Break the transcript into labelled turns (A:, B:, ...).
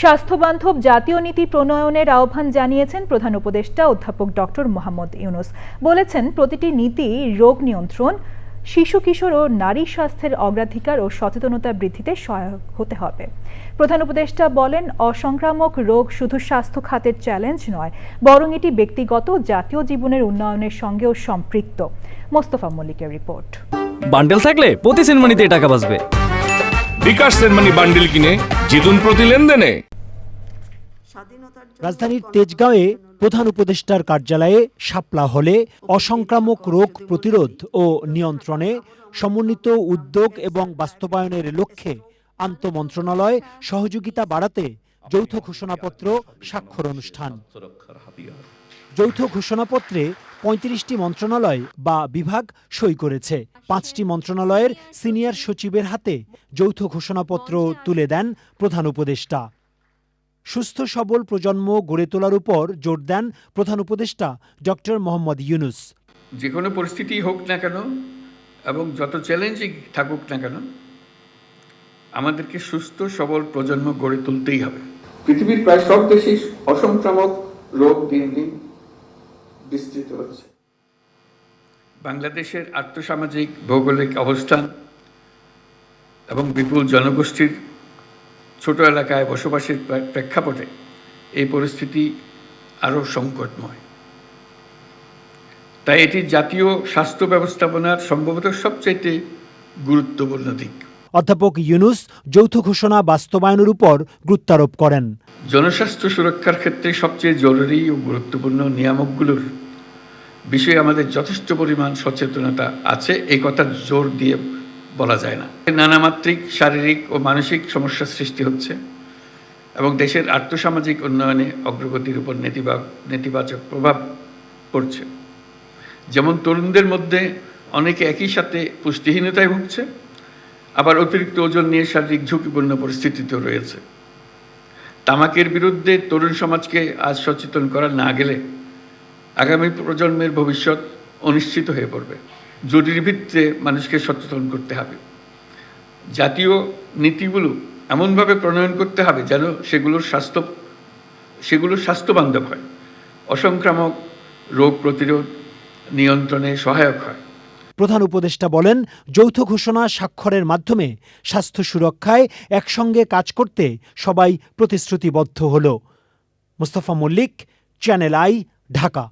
A: স্বাস্থ্যবান্ধব জাতীয় নীতি প্রণয়নের আহ্বান জানিয়েছেন প্রধান উপদেষ্টা অধ্যাপক ডক্টর মোহাম্মদ ইউনুস। বলেছেন, প্রতিটি নীতি রোগ নিয়ন্ত্রণ, শিশু, কিশোর ও নারী স্বাস্থ্যের অগ্রাধিকার ও সচেতনতা বৃদ্ধিতে সহায়ক হতে হবে। প্রধান উপদেষ্টা বলেন, অসংক্রামক রোগ শুধু স্বাস্থ্য খাতের চ্যালেঞ্জ নয়, বরং এটি ব্যক্তিগত জাতীয় জীবনের উন্নয়নের সঙ্গেও সম্পৃক্ত। মোস্তফা মল্লিকের রিপোর্ট।
B: বান্ডেল থাকলে প্রতি সেনমানিতে টাকা বাঁচবে।
C: বিকাশ সেনমানি বান্ডিল কিনে জিতুন প্রতি লেনদেনে।
D: রাজধানীর তেজগাঁওয়ে প্রধান উপদেষ্টার কার্যালয়ে শাপলা হলে অসংক্রামক রোগ প্রতিরোধ ও নিয়ন্ত্রণে সমন্বিত উদ্যোগ এবং বাস্তবায়নের লক্ষ্যে আন্তমন্ত্রণালয় সহযোগিতা বাড়াতে যৌথ ঘোষণাপত্র স্বাক্ষর অনুষ্ঠান। যৌথ ঘোষণাপত্রে পঁয়ত্রিশটি মন্ত্রণালয় বা বিভাগ সই করেছে। পাঁচটি মন্ত্রণালয়ের সিনিয়র সচিবের হাতে যৌথ ঘোষণাপত্র তুলে দেন প্রধান উপদেষ্টা। সুস্থ সবল প্রজন্ম গড়ে তোলার উপর জোর দেন প্রধান উপদেষ্টা ডক্টর মোহাম্মদ ইউনুস।
E: যে কোনো পরিস্থিতি হোক না কেন এবং যত চ্যালেঞ্জিং থাকুক না কেন আমাদেরকে সুস্থ সবল প্রজন্ম গড়ে তুলতেই হবে। পৃথিবীর প্রায় সব দেশেই অসংক্রামক রোগ দিন দিন বিস্তৃত হচ্ছে বাংলাদেশের আর্থসামাজিক ভৌগোলিক অবস্থান এবং বিপুল জনগোষ্ঠীর ছোট এলাকায় বসবাসের প্রেক্ষাপটে এই পরিস্থিতি আরও সংকটময়। তাই এটি জাতীয় স্বাস্থ্য ব্যবস্থাপনার সম্ভবত সবচাইতে গুরুত্বপূর্ণ দিক।
D: অধ্যাপক ইউনুস যৌথ ঘোষণা বাস্তবায়নের উপর গুরুত্বারোপ করেন।
E: জনস্বাস্থ্য সুরক্ষার ক্ষেত্রে সবচেয়ে জরুরি ও গুরুত্বপূর্ণ নিয়ামকগুলোর বিষয়ে আমাদের যথেষ্ট পরিমাণ সচেতনতা আছে, এই কথা জোর দিয়ে বলা যায় না। নানামাত্রিক শারীরিক ও মানসিক সমস্যার সৃষ্টি হচ্ছে এবং দেশের আর্থসামাজিক উন্নয়নে অগ্রগতির উপর নেতিবাচক নেতিবাচক প্রভাব পড়ছে। যেমন তরুণদের মধ্যে অনেকে একই সাথে পুষ্টিহীনতায় ভুগছে, আবার অতিরিক্ত ওজন নিয়ে শারীরিক ঝুঁকিপূর্ণ পরিস্থিতিতেও রয়েছে। তামাকের বিরুদ্ধে তরুণ সমাজকে আজ সচেতন করা না গেলে আগামী প্রজন্মের ভবিষ্যৎ অনিশ্চিত হয়ে পড়বে। জরুরি ভিত্তিতে মানুষকে সচেতন করতে হবে। জাতীয় নীতিগুলো এমনভাবে প্রণয়ন করতে হবে যেন সেগুলোর স্বাস্থ্য সেগুলো স্বাস্থ্যবান্ধব হয়। অসংক্রামক রোগ প্রতিরোধ নিয়ন্ত্রণে সহায়ক হয়।
D: প্রধান উপদেষ্টা বলেন, যৌথ ঘোষণা স্বাক্ষরের মাধ্যমে স্বাস্থ্য সুরক্ষায় একসঙ্গে কাজ করতে সবাই প্রতিশ্রুতিবদ্ধ হল। Mostafa Mallick channel I Dhaka